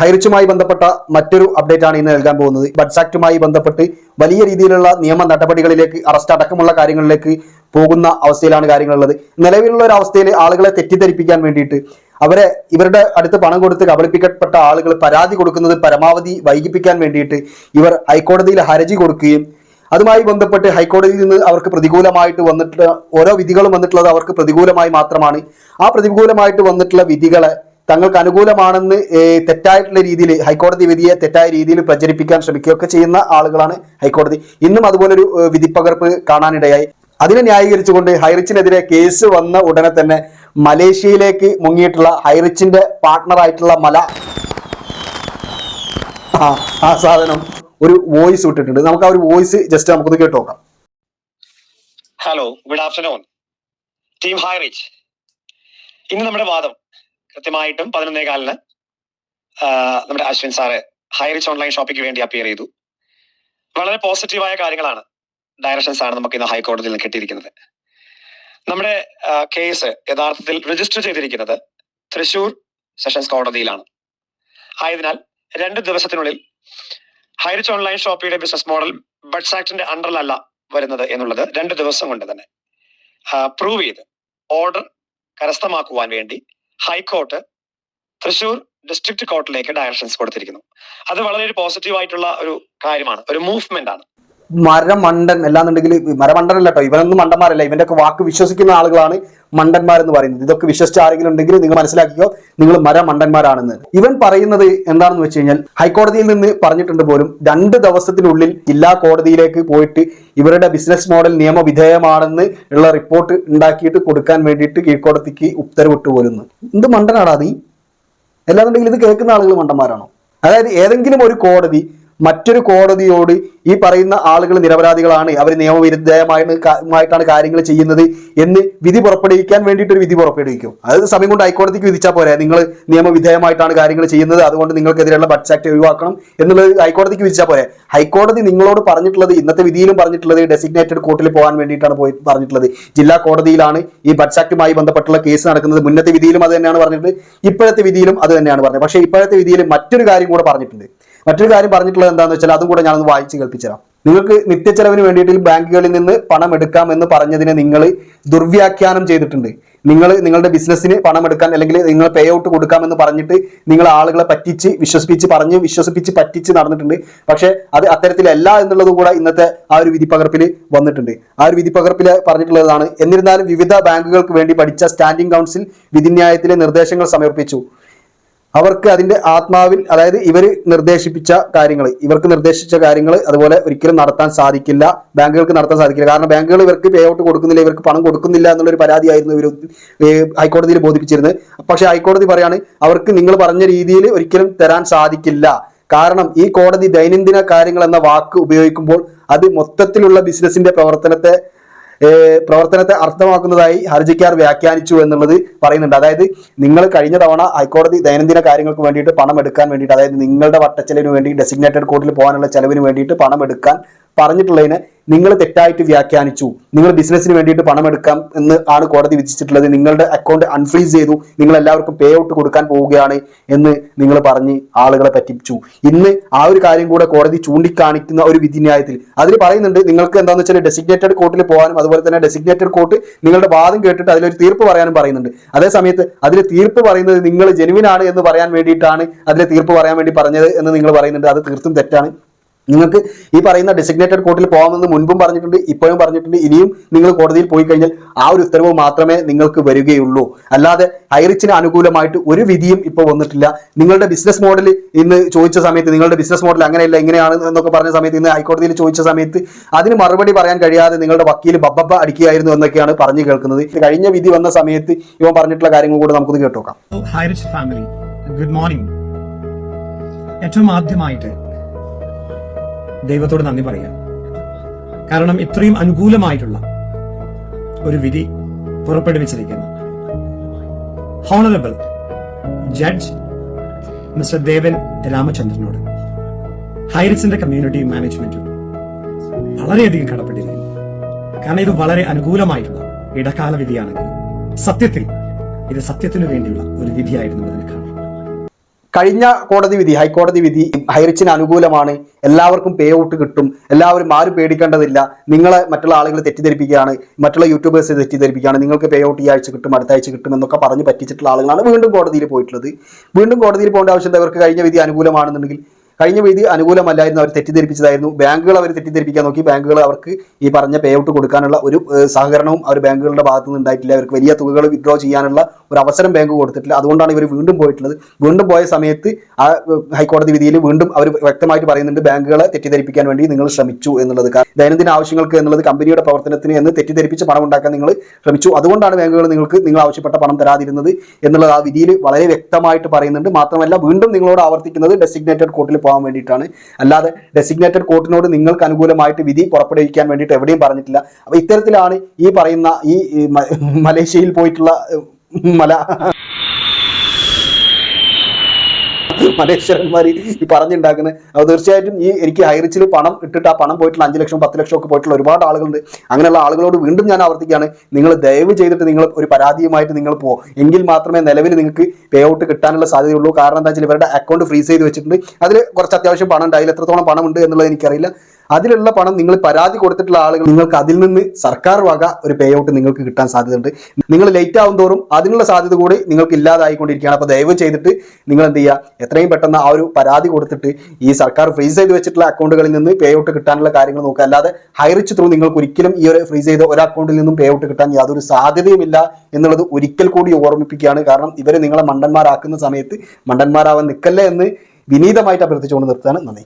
ഹൈറിച്ചുമായി ബന്ധപ്പെട്ട മറ്റൊരു അപ്ഡേറ്റ് ആണ് ഇന്ന് നൽകാൻ പോകുന്നത്. ബഡ്സ് ആക്ടുമായി ബന്ധപ്പെട്ട് വലിയ രീതിയിലുള്ള നിയമ നടപടികളിലേക്ക് അറസ്റ്റ് അടക്കമുള്ള കാര്യങ്ങളിലേക്ക് പോകുന്ന അവസ്ഥയിലാണ് കാര്യങ്ങളുള്ളത്. നിലവിലുള്ള ഒരു അവസ്ഥയിൽ ആളുകളെ തെറ്റിദ്ധരിപ്പിക്കാൻ വേണ്ടിയിട്ട് അവരെ ഇവരുടെ അടുത്ത് പണം കൊടുത്ത് കബളിപ്പിക്കപ്പെട്ട ആളുകൾ പരാതി കൊടുക്കുന്നത് പരമാവധി വൈകിപ്പിക്കാൻ വേണ്ടിയിട്ട് ഇവർ ഹൈക്കോടതിയിൽ ഹർജി കൊടുക്കുകയും അതുമായി ബന്ധപ്പെട്ട് ഹൈക്കോടതിയിൽ നിന്ന് അവർക്ക് പ്രതികൂലമായിട്ട് വന്നിട്ടുള്ള ഓരോ വിധികളും വന്നിട്ടുള്ളത് അവർക്ക് പ്രതികൂലമായി മാത്രമാണ്. ആ പ്രതികൂലമായിട്ട് വന്നിട്ടുള്ള വിധികളെ തങ്ങൾക്ക് അനുകൂലമാണെന്ന് തെറ്റായിട്ടുള്ള രീതിയിൽ ഹൈക്കോടതി വിധിയെ തെറ്റായ രീതിയിൽ പ്രചരിപ്പിക്കാൻ ശ്രമിക്കുകയൊക്കെ ചെയ്യുന്ന ആളുകളാണ് ഹൈക്കോടതി. ഇന്നും അതുപോലൊരു വിധിപ്പകർപ്പ് കാണാനിടയായി. അതിനെ ന്യായീകരിച്ചുകൊണ്ട് ഹൈറിച്ചിനെതിരെ കേസ് വന്ന ഉടനെ തന്നെ മലേഷ്യയിലേക്ക് മുങ്ങിയിട്ടുള്ള ഹൈറിച്ചിന്റെ പാർട്ട്ണറായിട്ടുള്ള മല ആ ആ സാധനം ഒരു വോയിസ് വിട്ടിട്ടുണ്ട് നമുക്ക് ആ ഒരു വോയിസ് ജസ്റ്റ് നമുക്കൊന്ന് കേട്ടു നോക്കാം. Hello good afternoon team Highrich ഇന്ന് നമ്മുടെ വാദം കൃത്യമായിട്ടും പതിനൊന്നേ കാലിന് നമ്മുടെ അശ്വിൻ സാറ് ഹൈറിച്ച് ഓൺലൈൻ ഷോപ്പിക്ക് വേണ്ടി അപ്പിയർ ചെയ്തു. വളരെ പോസിറ്റീവായ കാര്യങ്ങളാണ് ഡയറക്ഷൻസ് ആണ് നമുക്ക് ഇന്ന് ഹൈക്കോടതിയിൽ നിന്ന് കിട്ടിയിരിക്കുന്നത്. നമ്മുടെ കേസ് യഥാർത്ഥത്തിൽ രജിസ്റ്റർ ചെയ്തിരിക്കുന്നത് തൃശൂർ സെഷൻസ് കോടതിയിലാണ്. ആയതിനാൽ രണ്ട് ദിവസത്തിനുള്ളിൽ ഹൈറിച്ച് ഓൺലൈൻ ഷോപ്പിയുടെ ബിസിനസ് മോഡൽ ബഡ്സ് ആക്ടിന്റെ അണ്ടറിലല്ല വരുന്നത് എന്നുള്ളത് രണ്ട് ദിവസം കൊണ്ട് തന്നെ പ്രൂവ് ചെയ്ത് ഓർഡർ കരസ്ഥമാക്കുവാൻ വേണ്ടി ഹൈക്കോർട്ട് തൃശൂർ ഡിസ്ട്രിക്ട് കോർട്ടിലേക്ക് ഡയറക്ഷൻസ് കൊടുത്തിരിക്കുന്നു. അത് വളരെ ഒരു പോസിറ്റീവ് ആയിട്ടുള്ള ഒരു കാര്യമാണ്. ഒരു മൂവ്മെന്റ് ആണ്. മരമണ്ടൻ അല്ലാന്നുണ്ടെങ്കിൽ മരമണ്ടനല്ല കേട്ടോ ഇവനൊന്നും മണ്ടന്മാരല്ല. ഇവന്റെ ഒക്കെ വാക്ക് വിശ്വസിക്കുന്ന ആളുകളാണ് മണ്ടന്മാരെന്ന് പറയുന്നത്. ഇതൊക്കെ വിശ്വസിച്ച ആരെങ്കിലും ഉണ്ടെങ്കിൽ നിങ്ങൾ മനസ്സിലാക്കിയോ നിങ്ങൾ മരമണ്ടന്മാരാണെന്ന്. ഇവൻ പറയുന്നത് എന്താണെന്ന് വെച്ച് കഴിഞ്ഞാൽ ഹൈക്കോടതിയിൽ നിന്ന് പറഞ്ഞിട്ടുണ്ട് പോലും രണ്ട് ദിവസത്തിനുള്ളിൽ ജില്ലാ കോടതിയിലേക്ക് പോയിട്ട് ഇവരുടെ ബിസിനസ് മോഡൽ നിയമവിധേയമാണെന്ന് ഉള്ള റിപ്പോർട്ട് ഉണ്ടാക്കിയിട്ട് കൊടുക്കാൻ വേണ്ടിയിട്ട് കീഴ്ക്കോടതിക്ക് ഉത്തരവിട്ട് പോരുന്നു എന്ത് മണ്ടനാടാ നീ? അല്ലാന്നുണ്ടെങ്കിൽ ഇത് കേൾക്കുന്ന ആളുകൾ മണ്ടന്മാരാണോ? അതായത് ഏതെങ്കിലും ഒരു കോടതി മറ്റൊരു കോടതിയോട് ഈ പറയുന്ന ആളുകൾ നിരപരാധികളാണ്. അവർ നിയമവിരുദ്ധമായിട്ടാണ് കാര്യങ്ങൾ ചെയ്യുന്നത് എന്ന് വിധി പുറപ്പെടുവിക്കാൻ വേണ്ടിയിട്ട് ഒരു വിധി പുറപ്പെടുവിക്കും. അത് സമയം കൊണ്ട് ഹൈക്കോടതിക്ക് വിധിച്ചാൽ പോരെ. നിങ്ങൾ നിയമവിധേയമായിട്ടാണ് കാര്യങ്ങൾ ചെയ്യുന്നത്. അതുകൊണ്ട് നിങ്ങൾക്കെതിരെയുള്ള ബഡ്സ് ആക്ട് ഒഴിവാക്കണം എന്നുള്ളത് ഹൈക്കോടതിക്ക് വിധിച്ചാൽ പോരെ. ഹൈക്കോടതി നിങ്ങളോട് പറഞ്ഞിട്ടുള്ളത് ഇന്നത്തെ വിധിയിലും പറഞ്ഞിട്ടുള്ളത് ഡെസിഗ്നേറ്റഡ് കോർട്ടിൽ പോകാൻ വേണ്ടിയിട്ടാണ് പോയി പറഞ്ഞിട്ടുള്ളത്. ജില്ലാ കോടതിയിലാണ് ഈ ബഡ്സ് ആക്ടുമായി ബന്ധപ്പെട്ടുള്ള കേസ് നടക്കുന്നത്. മുന്നത്തെ വിധിയിലും അത് തന്നെയാണ് പറഞ്ഞിട്ട് ഇപ്പോഴത്തെ വിധിയിലും അത് തന്നെയാണ് പറഞ്ഞത്. പക്ഷേ ഇപ്പോഴത്തെ വിധിയിൽ മറ്റൊരു കാര്യം കൂടെ പറഞ്ഞിട്ടുണ്ട്. മറ്റൊരു കാര്യം പറഞ്ഞിട്ടുള്ളത് എന്താണെന്ന് വെച്ചാൽ അതും കൂടെ ഞാനൊന്ന് വായിച്ച് കേൾപ്പിച്ചുതരാം. നിങ്ങൾക്ക് നിത്യച്ചെലവിന് വേണ്ടിയിട്ട് ബാങ്കുകളിൽ നിന്ന് പണം എടുക്കാം എന്ന് പറഞ്ഞതിനെ നിങ്ങൾ ദുർവ്യാഖ്യാനം ചെയ്തിട്ടുണ്ട്. നിങ്ങൾ നിങ്ങളുടെ ബിസിനസ്സിന് പണം എടുക്കാൻ അല്ലെങ്കിൽ നിങ്ങൾ പേ ഔട്ട് കൊടുക്കാമെന്ന് പറഞ്ഞിട്ട് നിങ്ങൾ ആളുകളെ പറ്റിച്ച് വിശ്വസിപ്പിച്ച് പറഞ്ഞ് വിശ്വസിപ്പിച്ച് പറ്റിച്ച് നടന്നിട്ടുണ്ട്. പക്ഷേ അത് അത്തരത്തിലല്ല എന്നുള്ളതും കൂടെ ഇന്നത്തെ ആ ഒരു വിധിപ്പകർപ്പിൽ വന്നിട്ടുണ്ട്. ആ ഒരു വിധിപ്പകർപ്പിൽ പറഞ്ഞിട്ടുള്ളതാണ് എന്നിരുന്നാലും വിവിധ ബാങ്കുകൾക്ക് വേണ്ടി പഠിച്ച സ്റ്റാൻഡിംഗ് കൗൺസിൽ വിധിന്യായത്തിലെ നിർദ്ദേശങ്ങൾ സമർപ്പിച്ചു. അവർക്ക് അതിന്റെ ആത്മാവിൽ അതായത് ഇവർ നിർദ്ദേശിപ്പിച്ച കാര്യങ്ങൾ ഇവർക്ക് നിർദ്ദേശിച്ച കാര്യങ്ങൾ അതുപോലെ ഒരിക്കലും നടത്താൻ സാധിക്കില്ല ബാങ്കുകൾക്ക് നടത്താൻ സാധിക്കില്ല. കാരണം ബാങ്കുകൾ ഇവർക്ക് പേ ഔട്ട് കൊടുക്കുന്നില്ല ഇവർക്ക് പണം കൊടുക്കുന്നില്ല എന്നുള്ളൊരു പരാതിയായിരുന്നു ഇവർ ഹൈക്കോടതിയിൽ ബോധിപ്പിച്ചിരുന്നത്. പക്ഷേ ഹൈക്കോടതി പറയാണ് അവർക്ക് നിങ്ങൾ പറഞ്ഞ രീതിയിൽ ഒരിക്കലും തരാൻ സാധിക്കില്ല. കാരണം ഈ കോടതി ദൈനംദിന കാര്യങ്ങൾ എന്ന വാക്ക് ഉപയോഗിക്കുമ്പോൾ അത് മൊത്തത്തിലുള്ള ബിസിനസിന്റെ പ്രവർത്തനത്തെ പ്രവർത്തനത്തെ അർത്ഥമാക്കുന്നതായി ഹർജിക്കാർ വ്യാഖ്യാനിച്ചു എന്നുള്ളത് പറയുന്നുണ്ട്. അതായത് നിങ്ങൾ കഴിഞ്ഞ തവണ ഹൈക്കോടതി ദൈനംദിന കാര്യങ്ങൾക്ക് വേണ്ടിയിട്ട് പണം എടുക്കാൻ വേണ്ടിയിട്ട് അതായത് നിങ്ങളുടെ വട്ടച്ചെലവിന് വേണ്ടി ഡെസിഗ്നേറ്റഡ് കോർട്ടിൽ പോകാനുള്ള ചെലവിന് വേണ്ടിയിട്ട് പണം എടുക്കാൻ പറഞ്ഞിട്ടുള്ളതിനെ നിങ്ങൾ തെറ്റായിട്ട് വ്യാഖ്യാനിച്ചു. നിങ്ങൾ ബിസിനസ്സിന് വേണ്ടിയിട്ട് പണം എടുക്കാം എന്ന് ആണ് കോടതി വിധിച്ചിട്ടുള്ളത്. നിങ്ങളുടെ അക്കൗണ്ട് അൺഫ്രീസ് ചെയ്തു. നിങ്ങൾ എല്ലാവർക്കും പേ ഔട്ട് കൊടുക്കാൻ പോവുകയാണ് എന്ന് നിങ്ങൾ പറഞ്ഞ് ആളുകളെ പറ്റിച്ചു ഇന്ന് ആ ഒരു കാര്യം കൂടെ കോടതി ചൂണ്ടിക്കാണിക്കുന്ന ഒരു വിധിന്യായത്തിൽ. അതിൽ പറയുന്നുണ്ട് നിങ്ങൾക്ക് എന്താണെന്ന് വെച്ചാൽ ഡെസിഗ്നേറ്റഡ് കോർട്ടിൽ പോകാനും അതുപോലെ തന്നെ ഡെസിഗ്നേറ്റഡ് കോർട്ട് നിങ്ങളുടെ വാദം കേട്ടിട്ട് അതിലൊരു തീർപ്പ് പറയാനും പറയുന്നുണ്ട്. അതേ സമയത്ത് തീർപ്പ് പറയുന്നത് നിങ്ങൾ ജെനുവിനാണ് എന്ന് പറയാൻ വേണ്ടിയിട്ടാണ് അതിലെ തീർപ്പ് പറയാൻ വേണ്ടി പറഞ്ഞത് എന്ന് നിങ്ങൾ പറയുന്നുണ്ട്. അത് തീർത്തും തെറ്റാണ്. നിങ്ങൾക്ക് ഈ പറയുന്ന ഡെസിഗ്നേറ്റഡ് കോർട്ടിൽ പോകാമെന്ന് മുൻപും പറഞ്ഞിട്ടുണ്ട് ഇപ്പോഴും പറഞ്ഞിട്ടുണ്ട്. ഇനിയും നിങ്ങൾ കോടതിയിൽ പോയി കഴിഞ്ഞാൽ ആ ഒരു ഉത്തരവ് മാത്രമേ നിങ്ങൾക്ക് വരികയുള്ളൂ. അല്ലാതെ ഹൈറിച്ചിന് അനുകൂലമായിട്ട് ഒരു വിധിയും ഇപ്പോൾ വന്നിട്ടില്ല. നിങ്ങളുടെ ബിസിനസ് മോഡൽ ഇന്ന് ചോദിച്ച സമയത്ത് നിങ്ങളുടെ ബിസിനസ് മോഡൽ അങ്ങനെയല്ല ഇങ്ങനെയാണ് എന്നൊക്കെ പറഞ്ഞ സമയത്ത് ഇന്ന് ഹൈക്കോടതിയിൽ ചോദിച്ച സമയത്ത് അതിന് മറുപടി പറയാൻ കഴിയാതെ നിങ്ങളുടെ വക്കീൽ ബബ്ബ അടിക്കുകയായിരുന്നു എന്നൊക്കെയാണ് പറഞ്ഞു കേൾക്കുന്നത്. കഴിഞ്ഞ വിധി വന്ന സമയത്ത് ഇവൻ പറഞ്ഞിട്ടുള്ള കാര്യങ്ങൾ കൂടെ നമുക്കൊന്ന് കേട്ടോക്കാം. Good morning. ഏറ്റവും ആദ്യമായിട്ട് ദൈവത്തോട് നന്ദി പറയാം കാരണം ഇത്രയും അനുകൂലമായിട്ടുള്ള ഒരു വിധി പുറപ്പെടുവിച്ചിരിക്കുന്നു. ഹോണറബിൾ ജഡ്ജ് മിസ്റ്റർ ദേവൻ രാമചന്ദ്രനോട് ഹൈറിസിന്റെ കമ്മ്യൂണിറ്റി മാനേജ്മെന്റും വളരെയധികം കടപ്പെട്ടിരിക്കുന്നു. കാരണം ഇത് വളരെ അനുകൂലമായിട്ടുള്ള ഇടക്കാല വിധിയാണെങ്കിലും സത്യത്തിൽ ഇത് സത്യത്തിനു വേണ്ടിയുള്ള ഒരു വിധിയായിരുന്നു അതിനെ കാണാം കഴിഞ്ഞ കോടതി വിധി ഹൈക്കോടതി വിധി ഹൈറിച്ചിന് അനുകൂലമാണ്. എല്ലാവർക്കും പേ ഔട്ട് കിട്ടും. എല്ലാവരും ആരും പേടിക്കേണ്ടതില്ല. നിങ്ങളെ മറ്റുള്ള ആളുകൾ തെറ്റിദ്ധരിപ്പിക്കുകയാണ്. മറ്റുള്ള യൂട്യൂബേഴ്സ് തെറ്റിദ്ധരിപ്പിക്കുകയാണ്. നിങ്ങൾക്ക് പേ ഔട്ട് ഈ ആഴ്ച കിട്ടും അടുത്ത ആഴ്ച കിട്ടും എന്നൊക്കെ പറഞ്ഞ് പറ്റിച്ചിട്ടുള്ള ആളുകളാണ് വീണ്ടും കോടതിയിൽ പോയിട്ടുള്ളത്. വീണ്ടും കോടതിയിൽ പോകേണ്ട ആവശ്യം അവർക്ക് കഴിഞ്ഞ വിധി അനുകൂലമാണെന്നുണ്ടെങ്കിൽ കഴിഞ്ഞ വിധി അനുകൂലമല്ലായിരുന്നു. അവർ തെറ്റിദ്ധരിപ്പിച്ചതായിരുന്നു. ബാങ്കുകൾ അവർ തെറ്റിദ്ധരിപ്പിക്കാൻ നോക്കി. ബാങ്കുകൾ അവർക്ക് ഈ പറഞ്ഞ പേ ഔട്ട് കൊടുക്കാനുള്ള ഒരു സഹകരണവും അവർ ബാങ്കുകളുടെ ഭാഗത്തു നിന്ന് ഉണ്ടായിട്ടില്ല. അവർക്ക് വലിയ തുകകൾ വിഡ്രോ ചെയ്യാനുള്ള ഒരു അവസരം ബാങ്ക് കൊടുത്തിട്ടില്ല. അതുകൊണ്ടാണ് ഇവർ വീണ്ടും പോയിട്ടുള്ളത്. വീണ്ടും പോയ സമയത്ത് ആ ഹൈക്കോടതി വിധിയിൽ വീണ്ടും അവർ വ്യക്തമായിട്ട് പറയുന്നുണ്ട് ബാങ്കുകളെ തെറ്റിദ്ധരിപ്പിക്കാൻ വേണ്ടി നിങ്ങൾ ശ്രമിച്ചു എന്നുള്ളത്. ദൈനംദിന ആവശ്യങ്ങൾക്ക് എന്നുള്ളത് കമ്പനിയുടെ പ്രവർത്തനത്തിന് എന്ന് തെറ്റിദ്ധരിപ്പിച്ച് പണം ഉണ്ടാക്കാൻ നിങ്ങൾ ശ്രമിച്ചു. അതുകൊണ്ടാണ് ബാങ്കുകൾ നിങ്ങൾക്ക് നിങ്ങൾ ആവശ്യപ്പെട്ട പണം തരാതിരുന്നത് എന്നുള്ളത് ആ വിധിയിൽ വളരെ വ്യക്തമായിട്ട് പറയുന്നുണ്ട്. മാത്രമല്ല വീണ്ടും നിങ്ങളോട് ആവർത്തിക്കുന്നത് ഡെസിഗ്നേറ്റഡ് കോർട്ടിൽ പോകാൻ വേണ്ടിയിട്ടാണ്. അല്ലാതെ ഡെസിഗ്നേറ്റഡ് കോർട്ടിനോട് നിങ്ങൾക്ക് അനുകൂലമായിട്ട് വിധി പുറപ്പെടുവിക്കാൻ വേണ്ടിയിട്ട് എവിടെയും പറഞ്ഞിട്ടില്ല. അപ്പൊ ഇത്തരത്തിലാണ് ഈ പറയുന്ന ഈ മലേഷ്യയിൽ പോയിട്ടുള്ള മല മലേശ്വരന്മാർ ഈ പറഞ്ഞുണ്ടാക്കുന്നത് അപ്പോൾ തീർച്ചയായിട്ടും ഈ എനിക്ക് ഹൈറിച്ചിൽ പണം ഇട്ടിട്ട് ആ പണം പോയിട്ടുള്ള അഞ്ച് ലക്ഷം പത്ത് ലക്ഷം ഒക്കെ പോയിട്ടുള്ള ഒരുപാട് ആളുകളുണ്ട്. അങ്ങനെയുള്ള ആളുകളോട് വീണ്ടും ഞാൻ ആവർത്തിക്കുകയാണ്. നിങ്ങൾ ദയവ് ചെയ്തിട്ട് നിങ്ങൾ ഒരു പരാതിയുമായിട്ട് നിങ്ങൾ പോകും എങ്കിൽ മാത്രമേ നിലവിൽ നിങ്ങൾക്ക് പേ ഔട്ട് കിട്ടാനുള്ള സാധ്യതയുള്ളൂ. കാരണം എന്താ വെച്ചാൽ ഇവരുടെ അക്കൗണ്ട് ഫ്രീസ് ചെയ്ത് വെച്ചിട്ടുണ്ട്. അതിൽ കുറച്ച് അത്യാവശ്യം പണം ഉണ്ട് അതിൽ എത്രത്തോളം പണം ഉണ്ട് എന്നുള്ളത് എനിക്കറിയില്ല. അതിലുള്ള പണം നിങ്ങൾ പരാതി കൊടുത്തിട്ടുള്ള ആളുകൾ നിങ്ങൾക്ക് അതിൽ നിന്ന് സർക്കാർ വക ഒരു പേ ഔട്ട് നിങ്ങൾക്ക് കിട്ടാൻ സാധ്യതയുണ്ട്. നിങ്ങൾ ലേറ്റ് ആവും തോറും അതിനുള്ള സാധ്യത കൂടി നിങ്ങൾക്ക് ഇല്ലാതായിക്കൊണ്ടിരിക്കുകയാണ്. അപ്പോൾ ദയവ് ചെയ്തിട്ട് നിങ്ങൾ എന്ത് ചെയ്യുക? എത്രയും പെട്ടെന്ന് ആ ഒരു പരാതി കൊടുത്തിട്ട് ഈ സർക്കാർ ഫ്രീസ് ചെയ്ത് വെച്ചിട്ടുള്ള അക്കൗണ്ടുകളിൽ നിന്ന് പേ ഔട്ട് കിട്ടാനുള്ള കാര്യങ്ങൾ നോക്കുക. അല്ലാതെ ഹൈറിച്ച് ത്രൂ നിങ്ങൾക്ക് ഒരിക്കലും ഈ ഒരു ഫ്രീസ് ചെയ്ത ഒരു അക്കൗണ്ടിൽ നിന്നും പേ ഔട്ട് കിട്ടാൻ യാതൊരു സാധ്യതയുമില്ല എന്നുള്ളത് ഒരിക്കൽ കൂടി ഓർമ്മിപ്പിക്കുകയാണ്. കാരണം ഇവർ നിങ്ങളെ മണ്ടന്മാരാക്കുന്ന സമയത്ത് മണ്ടന്മാരാവാൻ നിൽക്കല്ലേ എന്ന് വിനീതമായിട്ട് അഭ്യർത്ഥിച്ചുകൊണ്ട് നിർത്താൻ നന്ദി.